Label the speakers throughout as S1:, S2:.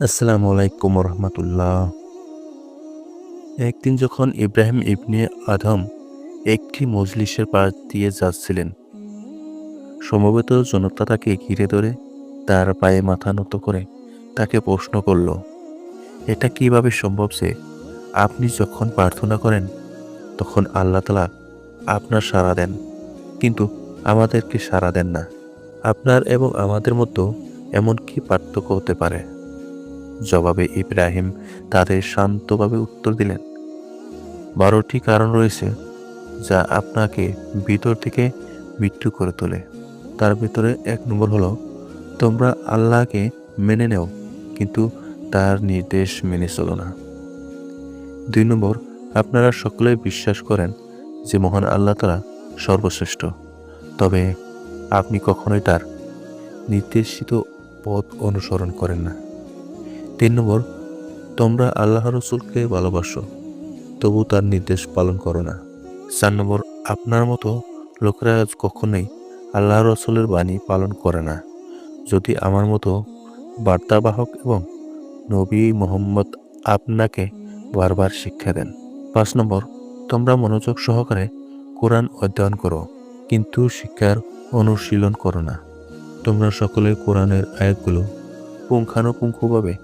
S1: আসসালামু আলাইকুম রহমতুল্লাহ। একদিন যখন ইব্রাহিম ইবনে আদম একটি মজলিসের পাশ দিয়ে যাচ্ছিলেন সমবেত জনতা তাকে ঘিরে ধরে তার পায়ে মাথা নত করে তাকে প্রশ্ন করল, এটা কীভাবে সম্ভব যে আপনি যখন প্রার্থনা করেন, তখন আল্লাহ তালা আপনার সাড়া দেন, কিন্তু আমাদেরকে সাড়া দেন না। আপনার এবং আমাদের মতো এমন কি পার্থক্য হতে পারে? জবাবে ইব্রাহিম তাদের শান্তভাবে উত্তর দিলেন, বারোটি কারণ রয়েছে যা আপনাকে ভিতর থেকে মৃত্যু করে তোলে। তার ভিতরে এক নম্বর হলো, তোমরা আল্লাহকে মেনে নেও, কিন্তু তার নির্দেশ মেনে চলো না। দুই নম্বর, আপনারা সকলেই বিশ্বাস করেন যে মহান আল্লাহ তারা সর্বশ্রেষ্ঠ। তবে আপনি কখনোই তার নির্দেশিত পথ অনুসরণ করেন না। তিন নম্বর, তোমরা আল্লাহ রসুলকে ভালোবাসো, তবু তার নির্দেশ পালন করো না। চার নম্বর, আপনার মতো লোকেরা কখনোই আল্লাহ রসুলের বাণী পালন করে না। যদি আমার মতো বার্তাবাহক এবং নবী মোহাম্মদ আপনাকে বারবার শিক্ষা দেন। পাঁচ নম্বর, তোমরা মনোযোগ সহকারে কোরআন অধ্যয়ন করো, কিন্তু শিক্ষার অনুশীলন করো না। তোমরা সকলে কোরআনের আয়াতগুলো পুঙ্খানুপুঙ্খভাবে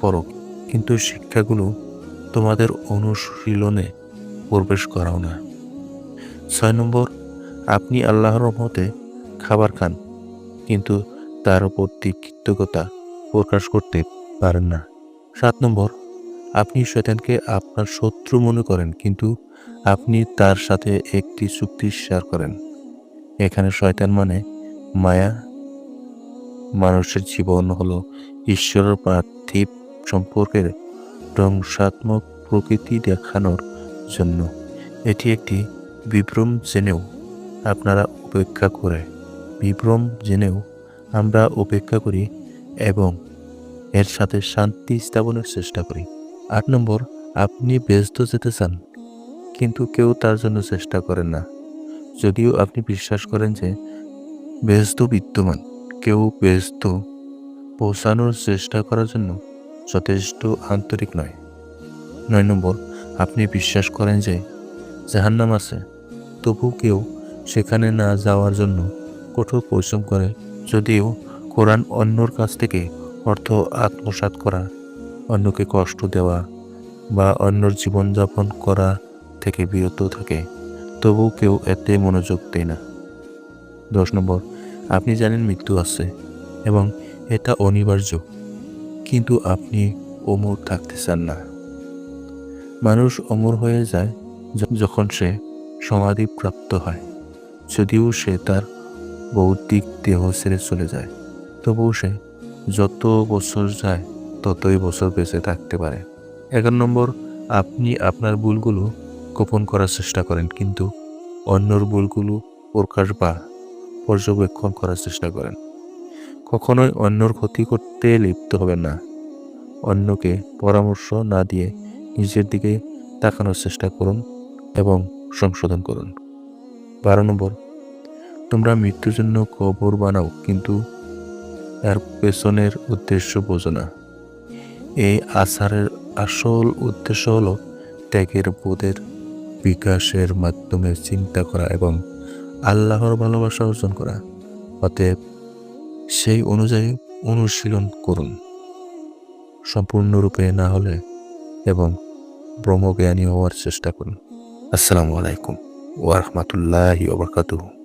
S1: পড়ো কিন্তু শিক্ষাগুলো তোমাদের অনুশীলনে প্রবেশ করাও না ছয় নম্বর, আপনি আল্লাহর রহমতে খাবার খান, কিন্তু তার প্রতি কৃতজ্ঞতা প্রকাশ করতে পারেন না। সাত নম্বর, আপনি শয়তানকে আপনার শত্রু মনে করেন, কিন্তু আপনি তার সাথে একটি চুক্তি শেয়ার করেন। এখানে শয়তান মানে মায়া। মানুষের জীবন হলো ঈশ্বরের পার্থিব সম্পর্কের ধ্বংসাত্মক প্রকৃতি দেখানোর জন্য। এটি একটি বিভ্রম জেনেও আপনারা উপেক্ষা করে। বিভ্রম জেনেও আমরা উপেক্ষা করি এবং এর সাথে শান্তি স্থাপনের চেষ্টা করি। আট নম্বর, আপনি ব্যস্ত যেতে চান, কিন্তু কেউ তার জন্য চেষ্টা করেন না। যদিও আপনি বিশ্বাস করেন যে ব্যস্ত বিদ্যমান, কেউ ব্যস্ত পৌঁছানোর চেষ্টা করার জন্য যথেষ্ট আন্তরিক নয়। নয় নম্বর, আপনি বিশ্বাস করেন যে জাহান্নাম আছে। তবু কেউ সেখানে না যাওয়ার জন্য কঠোর পরিশ্রম করে। যদিও কোরআন অন্যর কাছ থেকে অর্থ আত্মসাৎ করা, অন্যকে কষ্ট দেওয়া বা অন্যর জীবনযাপন করা থেকে বিরত থাকে, তবু কেউ এতে মনোযোগ দেয় না। দশ নম্বর, আপনি জানেন মৃত্যু আছে এবং এটা অনিবার্য। কিন্তু আপনি অমর থাকতে চান না। মানুষ অমর হয়ে যায় যখন সে সমাধি প্রাপ্ত হয়। যদিও সে তার বৌদ্ধিক দেহ ছেড়ে চলে যায়, তবুও সে যত বছর যায় ততই বছর বেঁচে থাকতে পারে। এগারো নম্বর, আপনি আপনার ভুলগুলো গোপন করার চেষ্টা করেন, কিন্তু অন্যর ভুলগুলো প্রকাশ বা পর্যবেক্ষণ করার চেষ্টা করেন। কখনোই অন্যর ক্ষতি করতে লিপ্ত হবেন না। অন্যকে পরামর্শ না দিয়ে নিজের দিকে তাকানোর চেষ্টা করুন এবং সংশোধন করুন। বারো নম্বর, তোমরা মৃত্যুর জন্য কবর বানাও, কিন্তু এর পেছনের উদ্দেশ্য বোঝো না। এই আচারের আসল উদ্দেশ্য হলো ত্যাগের বোধের বিকাশের মাধ্যমে চিন্তা করা এবং আল্লাহর ভালোবাসা অর্জন করা। অতএব সেই অনুযায়ী অনুশীলন করুন। সম্পূর্ণরূপে না হলে এবং ব্রহ্মজ্ঞানী হওয়ার চেষ্টা করুন। আসসালামু আলাইকুম। ওয়া রাহমাতুল্লাহি ওয়া বারাকাতুহু।